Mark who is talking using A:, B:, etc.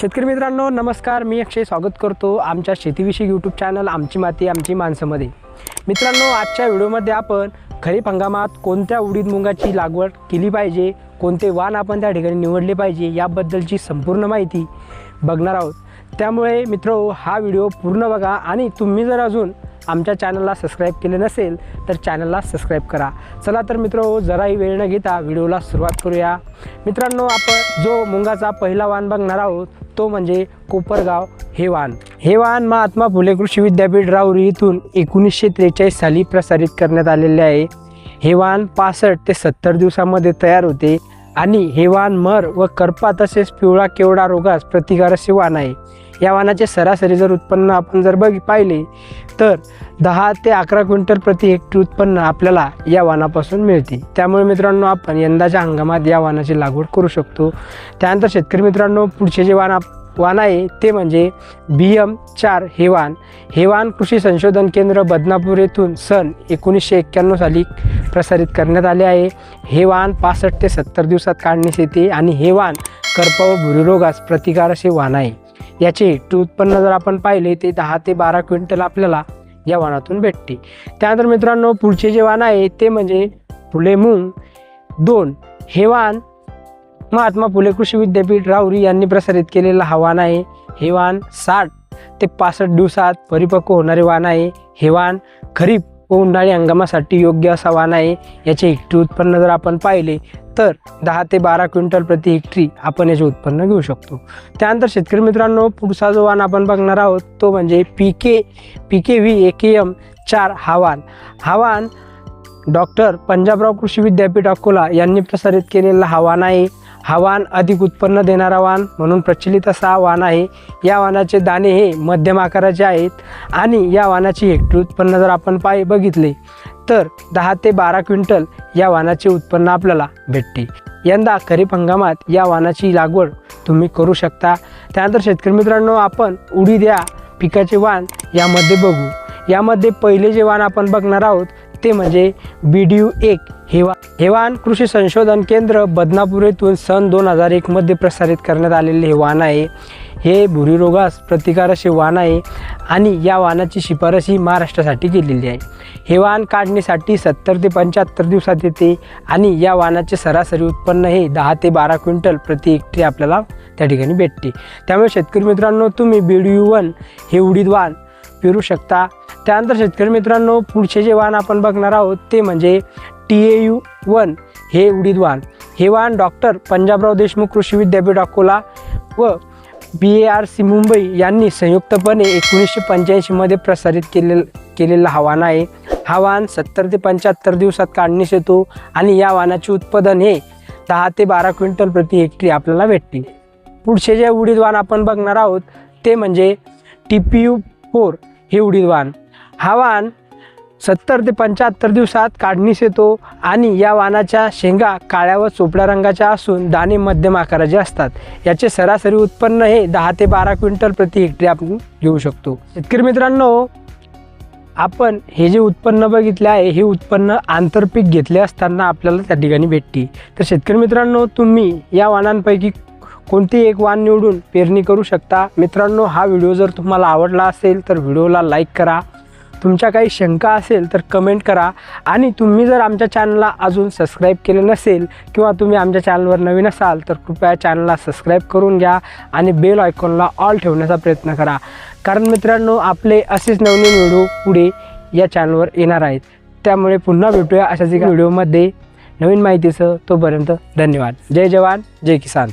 A: शेतकरी मित्रांनो नमस्कार. मी अक्षय स्वागत करतो आमच्या शेतीविषयी यूट्यूब चॅनल आमची माती आमची माणसंमध्ये. मित्रांनो आजच्या व्हिडिओमध्ये आपण खरीप हंगामात कोणत्या उडीद मुंगाची लागवड केली पाहिजे कोणते वाण आपण त्या ठिकाणी निवडले पाहिजे याबद्दलची संपूर्ण माहिती बघणार आहोत. त्यामुळे मित्र हा व्हिडिओ पूर्ण बघा आणि तुम्ही जर अजून आमच्या चॅनलला सबस्क्राईब केले नसेल तर चॅनलला सबस्क्राईब करा. चला तर मित्र जराही वेळ न घेता व्हिडिओला सुरुवात करूया. मित्रांनो आपण जो मुंगाचा पहिला वाण बघणार आहोत तो म्हणजे कोपरगाव हे वाण. हे वाण महात्मा फुले कृषी विद्यापीठ राहुरी इथून एकोणीसशे त्रेचाळीस साली प्रसारित करण्यात आलेले आहे. हे वाण पासष्ट ते सत्तर दिवसामध्ये तयार होते आणि हे वाण मर व करपा तसेच पिवळा केवडा रोगास प्रतिकारस्य वाण आहे. या वाणाचे सरासरी जर उत्पन्न आपण जर बघ पाहिले तर दहा ते अकरा क्विंटल प्रति हेक्टर उत्पन्न आपल्याला या वाणापासून मिळते. त्यामुळे मित्रांनो आपण यंदाच्या हंगामात या वाणाची लागवड करू शकतो. त्यानंतर शेतकरी मित्रांनो पुढचे जे वाण वाहन वाण आहे ते म्हणजे बी एम चार हे वाण हे वाण कृषी संशोधन केंद्र बदनापूर येथून सन एकोणीसशे एक्क्याण्णव साली प्रसारित करण्यात आले आहे. हे वाण पासष्ट ते सत्तर दिवसात काढण्यास येते आणि हे वाण करपा व भुरुरोगास प्रतिकार असे वाण आहे. याचे हेक्टर उत्पन्न जर आपण पाहिले ते दहा ते बारा क्विंटल आपल्याला या वाणातून भेटते. त्यानंतर मित्रांनो पुढचे जे वाण आहे ते म्हणजे फुले मूग. दोन हे वाण महात्मा फुले कृषी विद्यापीठ राऊरी यांनी प्रसारित केलेलं हा वाण आहे. हे वाण साठ ते पासष्ट दिवसात परिपक्व होणारे वाण आहे. हे वाण खरीप व उन्हाळी हंगामासाठी योग्य असा वाण आहे. याचे हेक्टरी उत्पन्न जर आपण पाहिले तर दहा ते बारा क्विंटल प्रति हेक्टरी आपण याचे उत्पन्न घेऊ शकतो. त्यानंतर शेतकरी मित्रांनो पुढचा जो वाण आपण बघणार आहोत तो म्हणजे P K P K V A K M चार हा वाण. हा वाण डॉक्टर पंजाबराव कृषी विद्यापीठ अकोला यांनी प्रसारित केलेला हा वाण आहे. हा वाण अधिक उत्पन्न देणारा वाण म्हणून प्रचलित असा हा वाण आहे. या वाणाचे दाणे हे मध्यम आकाराचे आहेत आणि या वाणाची हेक्टरी उत्पन्न जर आपण पाय बघितले तर दहा ते बारा क्विंटल या वाणाचे उत्पन्न आपल्याला भेटते. यंदा खरीप हंगामात या वाणाची लागवड तुम्ही करू शकता. त्यानंतर शेतकरी मित्रांनो आपण उडी द्या पिकाचे वाण यामध्ये बघू. यामध्ये पहिले जे वाण आपण बघणार आहोत ते म्हणजे बी डी यू एक हे वा हे वाण कृषी संशोधन केंद्र बदनापूर येथून सन दोन हजार एकमध्ये प्रसारित करण्यात आलेले हे वाण आहे. हे भुरीरोगास प्रतिकार असे वाण आहे आणि या वाणाची शिफारस ही महाराष्ट्रासाठी केलेली आहे. हे वाण काढण्यासाठी सत्तर ते पंच्याहत्तर दिवसात येते आणि या वाणाचे सरासरी उत्पन्न हे दहा ते बारा क्विंटल प्रति हेक्टरी आपल्याला त्या ठिकाणी भेटते. त्यामुळे शेतकरी मित्रांनो तुम्ही बी डी यू वन हे उडीद वाण पेरू शकता. त्यानंतर शेतकरी मित्रांनो पुढचे जे वाण आपण बघणार आहोत ते म्हणजे टी ए यू वन हे उडीद वाण. हे वाण डॉक्टर पंजाबराव देशमुख कृषी विद्यापीठ अकोला व B A R C Mumbai यांनी संयुक्तपणे एकोणीसशे पंच्याऐंशीमध्ये प्रसारित केले केलेला हा वाण आहे. हा वाण सत्तर ते पंच्याहत्तर दिवसात काढण्यास येतो आणि या वाणाचे उत्पादन हे दहा ते बारा क्विंटल प्रति हेक्टरी आपल्याला भेटते. पुढचे जे उडीद वाण आपण बघणार आहोत ते म्हणजे टी पी यू फोर हे उडीद वाण. हा वाण सत्तर ते पंच्याहत्तर दिवसात काढणीस येतो आणि या वाणाच्या शेंगा काळ्या व चोपड्या रंगाच्या असून दाणे मध्यम आकाराचे असतात. याचे सरासरी उत्पन्न हे दहा ते बारा क्विंटल प्रति हेक्टरी आपण घेऊ शकतो. शेतकरी मित्रांनो आपण हे जे उत्पन्न बघितले आहे हे उत्पन्न आंतरपीक घेतले असताना आपल्याला त्या ठिकाणी भेटते. तर शेतकरी मित्रांनो तुम्ही या वाणांपैकी कोणती एक वाण निवडून पेरणी करू शकता? मित्रांनो हा व्हिडिओ जर तुम्हाला आवडला असेल तर व्हिडिओला लाईक करा. तुमच्या काही शंका असेल तर कमेंट करा. आणि तुम्ही जर आमच्या चॅनलला अजून सबस्क्राईब केले नसेल किंवा तुम्ही आमच्या चॅनलवर नवीन असाल तर कृपया चॅनलला सबस्क्राईब करून घ्या आणि बेल आयकॉनला ऑल ठेवण्याचा प्रयत्न करा. कारण मित्रांनो आपले असेच नवनवीन व्हिडिओ पुढे या चॅनलवर येणार आहेत. त्यामुळे पुन्हा भेटूया अशाच एका व्हिडिओमध्ये नवीन माहितीचं तोपर्यंत धन्यवाद. जय जवान जय किसान.